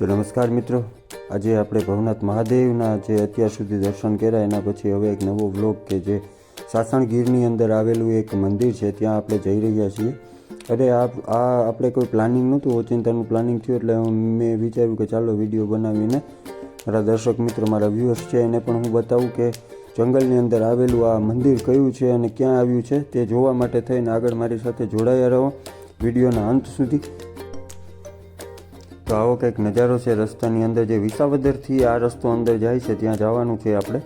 તો નમસ્કાર મિત્રો. આજે આપણે ભવનાથ મહાદેવના જે અત્યાર સુધી દર્શન કર્યા, એના પછી હવે એક નવો વ્લોગ કે જે સાસણ ગીરની અંદર આવેલું એક મંદિર છે, ત્યાં આપણે જઈ રહ્યા છીએ. અરે, આ આ આપણે કોઈ પ્લાનિંગ નહોતું, ઓચિંતાનું પ્લાનિંગ થયું એટલે મેં વિચાર્યું કે ચાલો વીડિયો બનાવીને, મારા દર્શક મિત્રો, મારા વ્યૂઅર્સ છે, એને પણ હું બતાવું કે જંગલની અંદર આવેલું આ મંદિર કયું છે અને ક્યાં આવ્યું છે, તે જોવા માટે થઈને આગળ મારી સાથે જોડાયા રહો. વિડીયોના અંત સુધી તો આવો કંઈક નજારો છે રસ્તાની અંદર જે વિસાવદરથી આ રસ્તો અંદર જાય છે, ત્યાં જવાનું છે આપણે.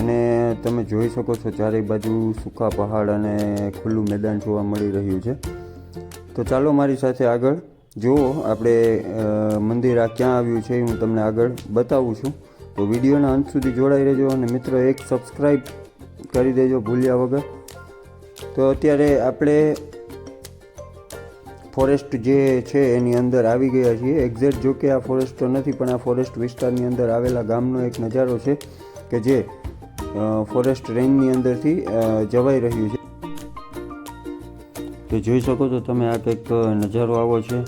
અને તમે જોઈ શકો છો ચારે બાજુ સૂકા પહાડ અને ખુલ્લું મેદાન જોવા મળી રહ્યું છે. તો ચાલો મારી સાથે આગળ. જુઓ, આપણે મંદિર આ ક્યાં આવ્યું છે હું તમને આગળ બતાવું છું. તો વિડીયોના અંત સુધી જોડાઈ રહેજો અને મિત્રો એક સબસ્ક્રાઈબ કરી દેજો ભૂલ્યા વગર. તો અત્યારે આપણે ફોરેસ્ટ જે છે એની અંદર આવી ગયા છીએ. એક્ઝેક્ટ જો કે આ ફોરેસ્ટ તો નથી, પણ આ ફોરેસ્ટ વિસ્તારની અંદર આવેલા ગામનો એક નજારો છે કે જે ફોરેસ્ટ રેન્જની અંદરથી જવાઈ રહ્યું છે. તો જોઈ શકો છો તમે આ કંઈક નજારો આવો છે.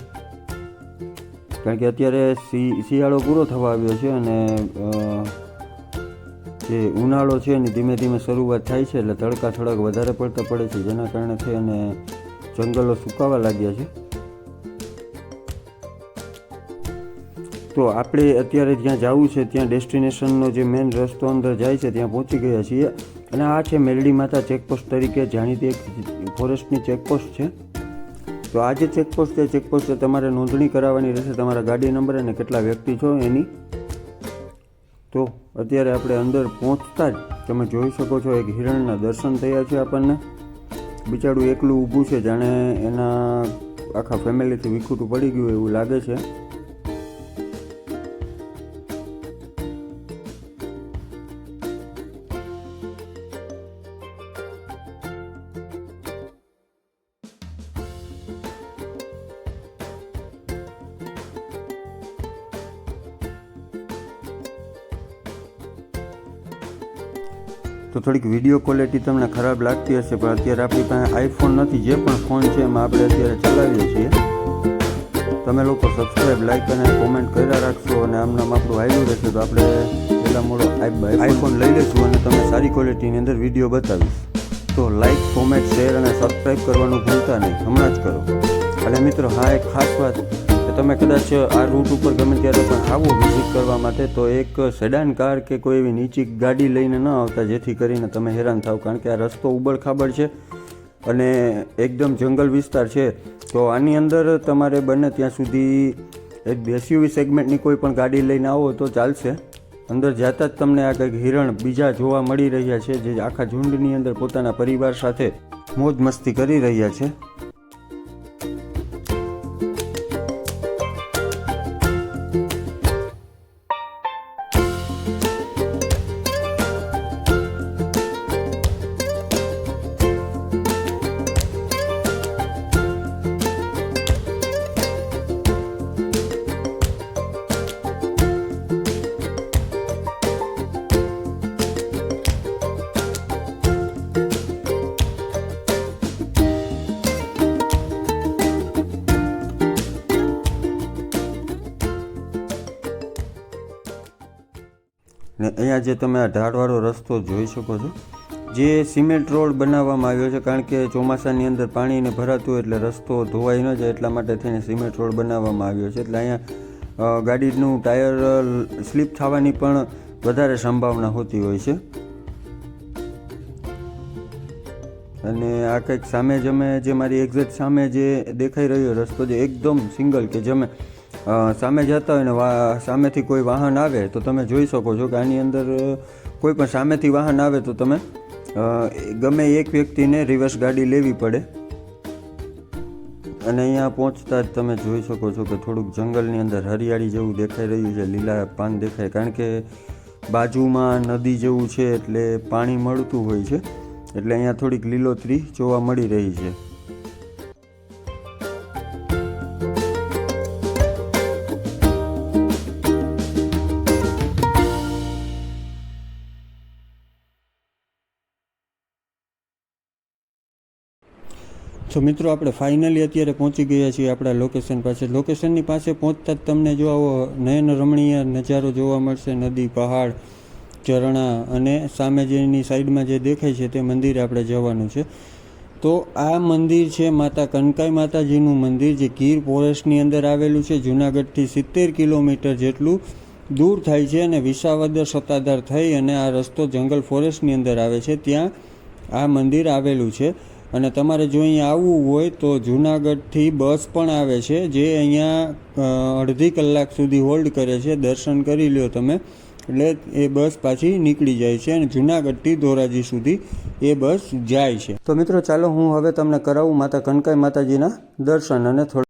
કારણ કે અત્યારે શિ- શિયાળો પૂરો થવા આવ્યો છે અને જે ઉનાળો છે એની ધીમે ધીમે શરૂઆત થાય છે એટલે તડકા થોડાક વધારે પડતા પડે છે. જેના કારણે છે અને જંગલો સુકાવા લાગ્યા છે. તો આપણે અત્યારે જ્યાં જવું છે, ત્યાં ડેસ્ટિનેશનનો જે મેઇન રસ્તો અંદર જાય છે, ત્યાં પહોંચી ગયા છીએ. અને આ છે મેલડી માતા ચેકપોસ્ટ તરીકે જાણીતી એક ફોરેસ્ટની ચેકપોસ્ટ છે. તો આ જે ચેકપોસ્ટ છે ચેકપોસ્ટ તમારે નોંધણી કરાવવાની રહેશે. તમારા ગાડી નંબર અને કેટલા વ્યક્તિ છો એની. તો અત્યારે આપણે અંદર પહોંચતા જ તમે જોઈ શકો છો, એક હિરણના દર્શન થયા છે આપણને. બિચારું એકલું ઊભું છે જાણે એના આખા ફેમિલીથી વિખૂટું પડી ગયું એવું લાગે છે. તો થોડીક વીડિયો ક્વોલિટી તમને ખરાબ લાગતી હશે, પણ અત્યારે આપણી પાસે આઈફોન નથી, જે પણ ફોન છે એમાં આપણે અત્યારે ચલાવીએ છીએ. તમે લોકો સબસ્ક્રાઈબ લાઈક અને કોમેન્ટ કર્યા રાખશો અને આમ નામ આપણું આવ્યું રહેશે, તો આપણે પહેલાં મોડો આઈફોન લઈ લઈશું અને તમને સારી ક્વોલિટીની અંદર વીડિયો બતાવીશ. તો લાઈક કોમેન્ટ શેર અને સબસ્ક્રાઈબ કરવાનું ભૂલતા નહીં. હમણાં જ કરો. અને મિત્રો, હા, એક ખાસ વાત કે તમે કદાચ આ રૂટ ઉપર ગમે ત્યારે પણ આવો વિઝિટ કરવા માટે, તો એક સેડાન કાર કે કોઈ એવી નીચી ગાડી લઈને ન આવતા, જેથી કરીને તમે હેરાન થાવ. કારણ કે આ રસ્તો ઉબડખાબડ છે અને એકદમ જંગલ વિસ્તાર છે. તો આની અંદર તમારે બને ત્યાં સુધી એક એસયુવી સેગમેન્ટની કોઈ પણ ગાડી લઈને આવો તો ચાલશે. અંદર જતાં જ તમને આ કંઈક હિરણ બીજા જોવા મળી રહ્યા છે, જે આખા ઝુંડની અંદર પોતાના પરિવાર સાથે મોજ મસ્તી કરી રહ્યા છે. ને અહીંયા જે તમે આ ઢાળવાળો રસ્તો જોઈ શકો છો જે સિમેન્ટ રોડ બનાવવામાં આવ્યો છે કારણ કે ચોમાસાની અંદર પાણીને ભરાતું હોય એટલે રસ્તો ધોવાઈ ન જાય એટલા માટે થઈને સિમેન્ટ રોડ બનાવવામાં આવ્યો છે. એટલે અહીંયા ગાડીનું ટાયર સ્લીપ થવાની પણ વધારે સંભાવના હોતી હોય છે. અને આ કંઈક સામે જ અમે જે મારી એક્ઝેક્ટ સામે જે દેખાઈ રહ્યો રસ્તો જે એકદમ સિંગલ કે જે અમે અ, સામે જતા હોય ને સામેથી કોઈ વાહન આવે તો તમે જોઈ શકો છો કે આની અંદર કોઈ પણ સામેથી વાહન આવે તો તમે ગમે એક વ્યક્તિને રિવર્સ ગાડી લેવી પડે. અને અહીંયા પહોંચતા જ તમે જોઈ શકો છો કે થોડુંક જંગલની અંદર હરિયાળી જેવું દેખાઈ રહ્યું છે, લીલા પાન દેખાય. કારણ કે બાજુમાં નદી જેવું છે એટલે પાણી મળતું હોય છે. એટલે અહીંયા થોડીક લીલોતરી જોવા મળી રહી છે. તો મિત્રો, આપણે ફાઇનલી અત્યારે પહોંચી ગયા છીએ આપણા લોકેશન પાસે. લોકેશનની પાસે પહોંચતા જ તમને જો આવો નયન રમણીય નજારો જોવા મળશે. નદી, પહાડ, ઝરણા અને સામે જેની સાઈડમાં જે દેખાય છે તે મંદિરે આપણે જવાનું છે. તો આ મંદિર છે માતા કનકાઈ માતાજીનું મંદિર, જે ગીર ફોરેસ્ટની અંદર આવેલું છે. જુનાગઢથી સિત્તેર કિલોમીટર જેટલું દૂર થાય છે અને વિસાવદર સત્તાધાર થઈ અને આ રસ્તો જંગલ ફોરેસ્ટની અંદર આવે છે. ત્યાં આ મંદિર આવેલું છે. અને તમારે જો અહીંયા આવવું હોય તો જુનાગઢથી બસ પણ આવે છે, જે અહીંયા અડધી કલાક સુધી હોલ્ડ કરે છે. દર્શન કરી લ્યો તમે. એટલે એ બસ પાછી નીકળી જાય છે અને જુનાગઢથી ધોરાજી સુધી એ બસ જાય છે. તો મિત્રો ચાલો હું હવે તમને કરાવું માતા કનકાઈ માતાજીના દર્શન અને થોડા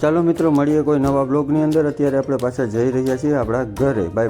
ચાલો મિત્રો, મળીએ કોઈ નવા બ્લોગની અંદર. અત્યારે આપણે પાછા જઈ રહ્યા છીએ આપણા ઘરે. બાય